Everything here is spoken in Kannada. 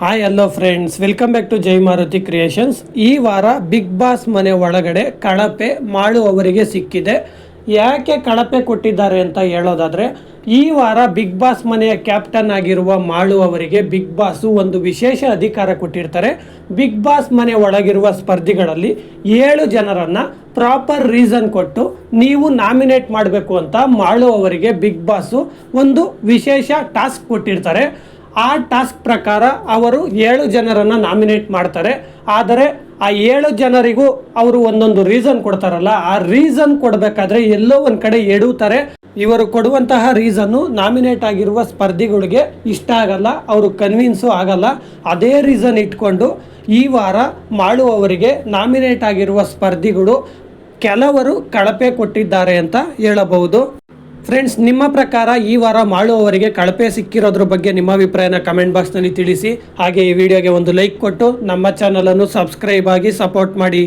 Hi hello friends welcome back to Jai Maruti creations ಈ ವಾರ ಬಿಗ್ ಬಾಸ್ ಮನೆ ಒಳಗಡೆ ಕಳಪೆ ಮಾಡುವವರಿಗೆ ಸಿಕ್ಕಿದೆ. ಯಾಕೆ ಕಳಪೆ ಕೊಟ್ಟಿದ್ದಾರೆ ಅಂತ ಹೇಳೋದಾದರೆ, ಈ ವಾರ ಬಿಗ್ ಬಾಸ್ ಮನೆಯ ಕ್ಯಾಪ್ಟನ್ ಆಗಿರುವ ಮಾಳು ಅವರಿಗೆ ಬಿಗ್ ಬಾಸು ಒಂದು ವಿಶೇಷ ಅಧಿಕಾರ ಕೊಟ್ಟಿರ್ತಾರೆ. ಬಿಗ್ ಬಾಸ್ ಮನೆ ಒಳಗಿರುವ ಸ್ಪರ್ಧಿಗಳಲ್ಲಿ ಏಳು ಜನರನ್ನು ಪ್ರಾಪರ್ ರೀಸನ್ ಕೊಟ್ಟು ನೀವು ನಾಮಿನೇಟ್ ಮಾಡಬೇಕು ಅಂತ ಮಾಳು ಅವರಿಗೆ ಬಿಗ್ ಬಾಸು ಒಂದು ವಿಶೇಷ ಟಾಸ್ಕ್ ಕೊಟ್ಟಿರ್ತಾರೆ. ಆ ಟಾಸ್ಕ್ ಪ್ರಕಾರ ಅವರು ಏಳು ಜನರನ್ನು ನಾಮಿನೇಟ್ ಮಾಡ್ತಾರೆ. ಆದರೆ ಆ ಏಳು ಜನರಿಗೂ ಅವರು ಒಂದೊಂದು ರೀಸನ್ ಕೊಡ್ತಾರಲ್ಲ, ಆ ರೀಸನ್ ಕೊಡಬೇಕಾದ್ರೆ ಎಲ್ಲೋ ಒಂದು ಕಡೆ ಎಡುತ್ತಾರೆ ಇವರು ಕೊಡುವಂತಹ ರೀಸನ್ನು ನಾಮಿನೇಟ್ ಆಗಿರುವ ಸ್ಪರ್ಧಿಗಳಿಗೆ ಇಷ್ಟ ಆಗಲ್ಲ, ಅವರು ಕನ್ವಿನ್ಸು ಆಗಲ್ಲ. ಅದೇ ರೀಸನ್ ಇಟ್ಕೊಂಡು ಈ ವಾರ ಮಾಡುವವರಿಗೆ ನಾಮಿನೇಟ್ ಆಗಿರುವ ಸ್ಪರ್ಧಿಗಳು ಕೆಲವರು ಕಳಪೆ ಕೊಟ್ಟಿದ್ದಾರೆ ಅಂತ ಹೇಳಬಹುದು. ಫ್ರೆಂಡ್ಸ್ ನಿಮ್ಮ ಪ್ರಕಾರ ಈ ವಾರ ಮಾಡುವವರಿಗೆ ಕಳಪೆ ಸಿಕ್ಕಿರೋದ್ರ ಬಗ್ಗೆ ನಿಮ್ಮ ಅಭಿಪ್ರಾಯನ ಕಮೆಂಟ್ ಬಾಕ್ಸ್ನಲ್ಲಿ ತಿಳಿಸಿ. ಹಾಗೆ ಈ ವಿಡಿಯೋಗೆ ಒಂದು ಲೈಕ್ ಕೊಟ್ಟು ನಮ್ಮ ಚಾನಲನ್ನು ಸಬ್ಸ್ಕ್ರೈಬ್ ಆಗಿ ಸಪೋರ್ಟ್ ಮಾಡಿ.